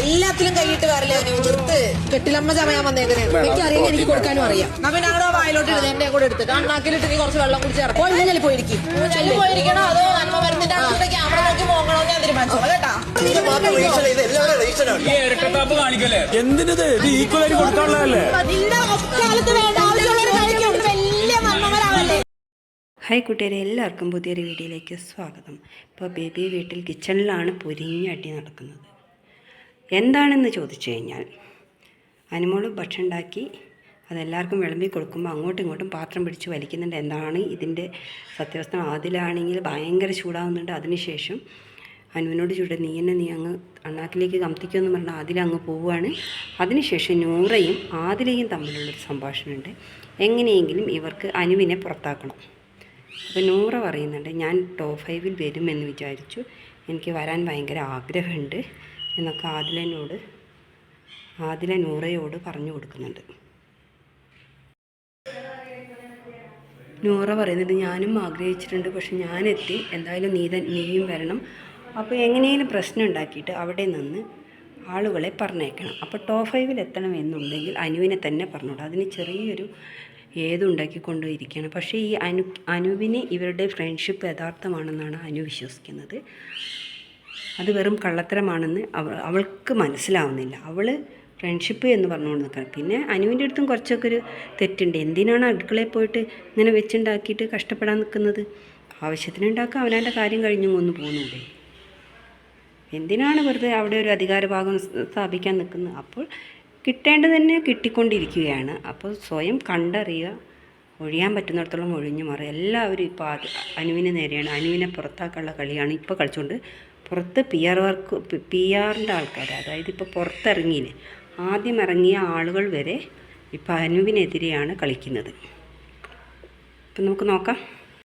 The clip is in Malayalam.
എല്ലാത്തിലും കൈയിട്ട് വരല നിർത്ത് കെട്ടിലമ്മ ചമയാൻ വന്നേക്കണേ. എനിക്ക് അറിയാം എനിക്ക് കൊടുക്കാനും അറിയാം. അപ്പൊ ഞങ്ങളുടെ വായിലോട്ട് ഇടുന്നത് എന്റെ കൂടെ എടുത്തിട്ട് അണ്ണാക്കിലിട്ട് നീ കുറച്ച് വെള്ളം കുടിച്ച് ഇറക്കും പോയി പോയിരിക്കും. പോയിരിക്കണോ? അതോ നന്മ അടുത്ത് ക്യാമറ നോക്കി പോകണോ ഞാൻ തീരുമാനിച്ചോ കേട്ടാ? എന്തിനത്? ഇത് ഈക്വൽ ആയിട്ട് കൊടുക്കാനുള്ളതല്ലേ ഹായ് കൂട്ടുകാരെ എല്ലാവർക്കും പുതിയൊരു വീഡിയോയിലേക്ക് സ്വാഗതം. ഇപ്പോൾ ബേബി വീട്ടിൽ കിച്ചണിലാണ് പൊരിഞ്ഞടി നടക്കുന്നത്. എന്താണെന്ന് ചോദിച്ചു കഴിഞ്ഞാൽ അനുമോൾ ഭക്ഷണം ഉണ്ടാക്കി അതെല്ലാവർക്കും വിളമ്പി കൊടുക്കുമ്പോൾ അങ്ങോട്ടും ഇങ്ങോട്ടും പാത്രം പിടിച്ച് വലിക്കുന്നുണ്ട്. എന്താണ് ഇതിന്റെ സത്യാവസ്ഥ? അതിലാണെങ്കിൽ ഭയങ്കര ചൂടാവുന്നുണ്ട്. അതിനുശേഷം അനുവിനോട് ചൂട് നീ എന്നെ നീ അങ്ങ് അണ്ണാക്കിലേക്ക് കമത്തിക്കുമെന്ന് പറഞ്ഞാൽ അതിലങ്ങ് പോവുകയാണ്. അതിനുശേഷം നൂറയും ആദിലയും തമ്മിലുള്ളൊരു സംഭാഷണമുണ്ട്. എങ്ങനെയെങ്കിലും ഇവർക്ക് അനുവിനെ പുറത്താക്കണം. അപ്പോൾ നൂറ പറയുന്നുണ്ട് ഞാൻ ടോപ്പ് ഫൈവിൽ വരുമെന്ന് വിചാരിച്ചു. എനിക്ക് വരാൻ ഭയങ്കര ആഗ്രഹമുണ്ട്. എന്നൊക്കെ ആദിലനോട് ആദില നൂറയോട് പറഞ്ഞു കൊടുക്കുന്നുണ്ട്. നൂറ പറയുന്നുണ്ട് ഞാനും ആഗ്രഹിച്ചിട്ടുണ്ട് പക്ഷെ ഞാനെത്തി എന്തായാലും നീത നീയും വരണം. അപ്പോൾ എങ്ങനെയും പ്രശ്നം ഉണ്ടാക്കിയിട്ട് അവിടെ നിന്ന് ആളുകളെ പറഞ്ഞേക്കണം അപ്പോൾ ടോപ്പ് ഫൈവിൽ എത്തണം എന്നുണ്ടെങ്കിൽ അനുവിനെ തന്നെ പറഞ്ഞോളൂ അതിന് ചെറിയൊരു ഏതുണ്ടാക്കിക്കൊണ്ടിരിക്കുകയാണ് പക്ഷേ ഈ അനു അനുവിന് ഇവരുടെ ഫ്രണ്ട്ഷിപ്പ് യഥാർത്ഥമാണെന്നാണ് അനു വിശ്വസിക്കുന്നത്. അത് വെറും കള്ളത്തരമാണെന്ന് അവൾ അവൾക്ക് മനസ്സിലാവുന്നില്ല. അവൾ ഫ്രണ്ട്ഷിപ്പ് എന്ന് പറഞ്ഞുകൊണ്ട് നിൽക്കണം. പിന്നെ അനുവിന്റെ അടുത്തും കുറച്ചൊക്കെ ഒരു തെറ്റുണ്ട്. എന്തിനാണ് അടുക്കളയിൽ പോയിട്ട് ഇങ്ങനെ വെച്ചുണ്ടാക്കിയിട്ട് കഷ്ടപ്പെടാൻ നിൽക്കുന്നത്? ആവശ്യത്തിന് ഉണ്ടാക്കുക അവനവന്റെ കാര്യം കഴിഞ്ഞു ഒന്ന് പോകുന്നുണ്ടേ. എന്തിനാണ് വെറുതെ അവിടെ ഒരു അധികാരഭാഗം സ്ഥാപിക്കാൻ നിൽക്കുന്നത്? അപ്പോൾ കിട്ടേണ്ടത് തന്നെ കിട്ടിക്കൊണ്ടിരിക്കുകയാണ്. അപ്പോൾ സ്വയം കണ്ടറിയുക ഒഴിയാൻ പറ്റുന്നിടത്തോളം ഒഴിഞ്ഞു മാറി. എല്ലാവരും ഇപ്പോൾ അത് അനുവിന് നേരെയാണ്. അനുവിനെ പുറത്താക്കാനുള്ള കളിയാണ് ഇപ്പോൾ കളിച്ചുകൊണ്ട് പുറത്ത് പി ആർ വർക്ക് പി ആറിന്റെ ആൾക്കാർ അതായത് ഇപ്പോൾ പുറത്തിറങ്ങിയില്ലേ ആദ്യം ഇറങ്ങിയ ആളുകൾ വരെ ഇപ്പോൾ അനുവിനെതിരെയാണ് കളിക്കുന്നത്. അപ്പം നമുക്ക് നോക്കാം.